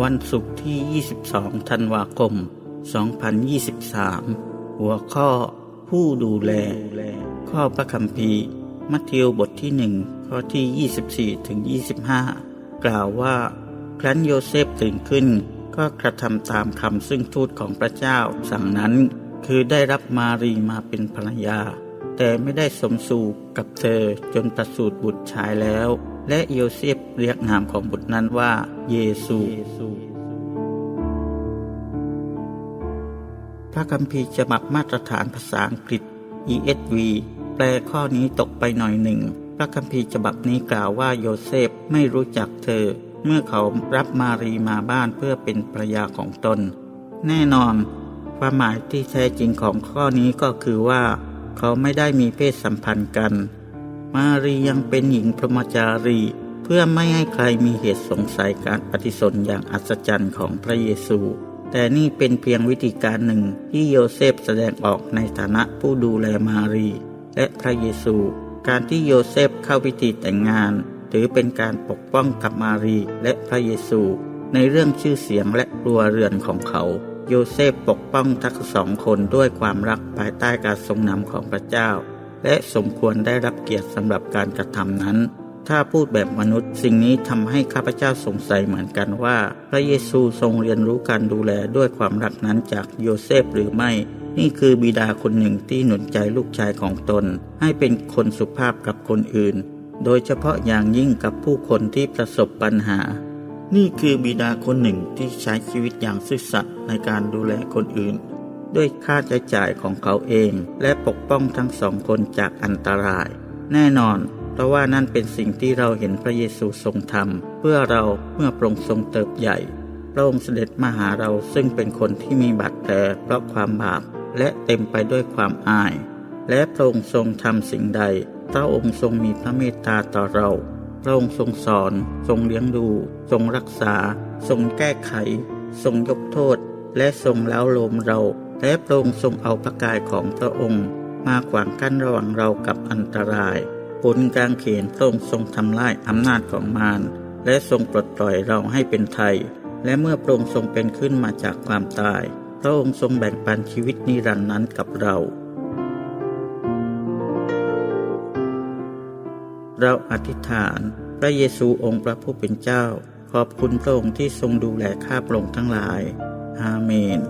วันศุกร์ที่ 22 ธันวาคม 2023 หัวข้อ ผู้ดูแล ข้อพระคัมภีร์ มัทธิวบทที่ 1 ข้อที่ 24 ถึง 25 กล่าวว่า ครั้นโยเซฟตื่นขึ้น ก็กระทำตามคำซึ่งทูตของพระเจ้าสั่งนั้น คือได้รับมารีมาเป็นภรรยา แต่ไม่ได้สมสู่กับเธอจนประสูติบุตรชายแล้ว และโยเซฟเรียกนามของบุตรนั้นว่า เยซู พระคัมภีร์ฉบับมาตรฐานภาษาอังกฤษ ESV แปลข้อนี้ตกไปหน่อยหนึ่ง พระคัมภีร์ฉบับนี้กล่าวว่าโยเซฟไม่รู้จักเธอ เมื่อเขารับมารีมาบ้านเพื่อเป็นภรรยาของตน แน่นอน ความหมายที่แท้จริงของข้อนี้ก็คือว่า เขาไม่ได้มีเพศสัมพันธ์กัน มารียังเป็นหญิงพรหมจารี เพื่อไม่ให้ใครมีเหตุสงสัยการปฏิสนธิอย่างอัศจรรย์ของพระเยซู แต่นี่เป็นเพียงวิธีการหนึ่งที่โยเซฟแสดงออกในฐานะผู้ดูแลมารี และพระเยซู การที่โยเซฟเข้าพิธีแต่งงาน ถือเป็นการปกป้องกับมารีและพระเยซู ในเรื่องชื่อเสียงและครัวเรือนของเขาโยเซฟปกป้องทั้งสองคนด้วยความรักภายใต้การทรงนำของพระเจ้า และสมควรได้รับเกียรติสำหรับการกระทำนั้น ถ้าพูดแบบมนุษย์ สิ่งนี้ทำให้ข้าพเจ้าสงสัยเหมือนกันว่า พระเยซูทรงเรียนรู้การดูแลด้วยความรักนั้นจากโยเซฟหรือไม่ นี่คือบิดาคนหนึ่งที่หนุนใจลูกชายของตน ให้เป็นคนสุภาพกับคนอื่น โดยเฉพาะอย่างยิ่งกับผู้คนที่ประสบปัญหานี่คือบิดาคนหนึ่งที่ใช้ชีวิตอย่างซื่อสัตย์ในการดูแลคนอื่น ด้วยค่าใช้จ่ายของเขาเอง และปกป้องทั้งสองคนจากอันตราย แน่นอน เพราะว่านั่นเป็นสิ่งที่เราเห็นพระเยซูทรงทำเพื่อเราเมื่อพระองค์ทรงเติบใหญ่พระองค์เสด็จมาหาเราซึ่งเป็นคนที่มีบาดแผลเพราะความบาปและเต็มไปด้วยความอาย และพระองค์ทรงทำสิ่งใด พระองค์ทรงมีพระเมตตาต่อเรา พระองค์ทรงสอน ทรงเลี้ยงดู ทรงรักษา ทรงแก้ไข ทรงยกโทษ และทรงเล้าโลมเรา และพระองค์ทรงเอาพระกายของพระองค์มาขวางกั้นระหว่างเรากับอันตรายผลกางเขนพระองค์ทรงทำลายอำนาจของมารและทรงปลดปล่อยเราให้เป็นไทย และเมื่อพระองค์ทรงเป็นขึ้นมาจากความตาย พระองค์ทรงแบ่งปันชีวิตนิรันดร์นั้นกับเรา เราอธิษฐาน พระเยซูองค์พระผู้เป็นเจ้า ขอบคุณพระองค์ที่ทรงดูแลข้าพระองค์ทั้งหลาย อาเมน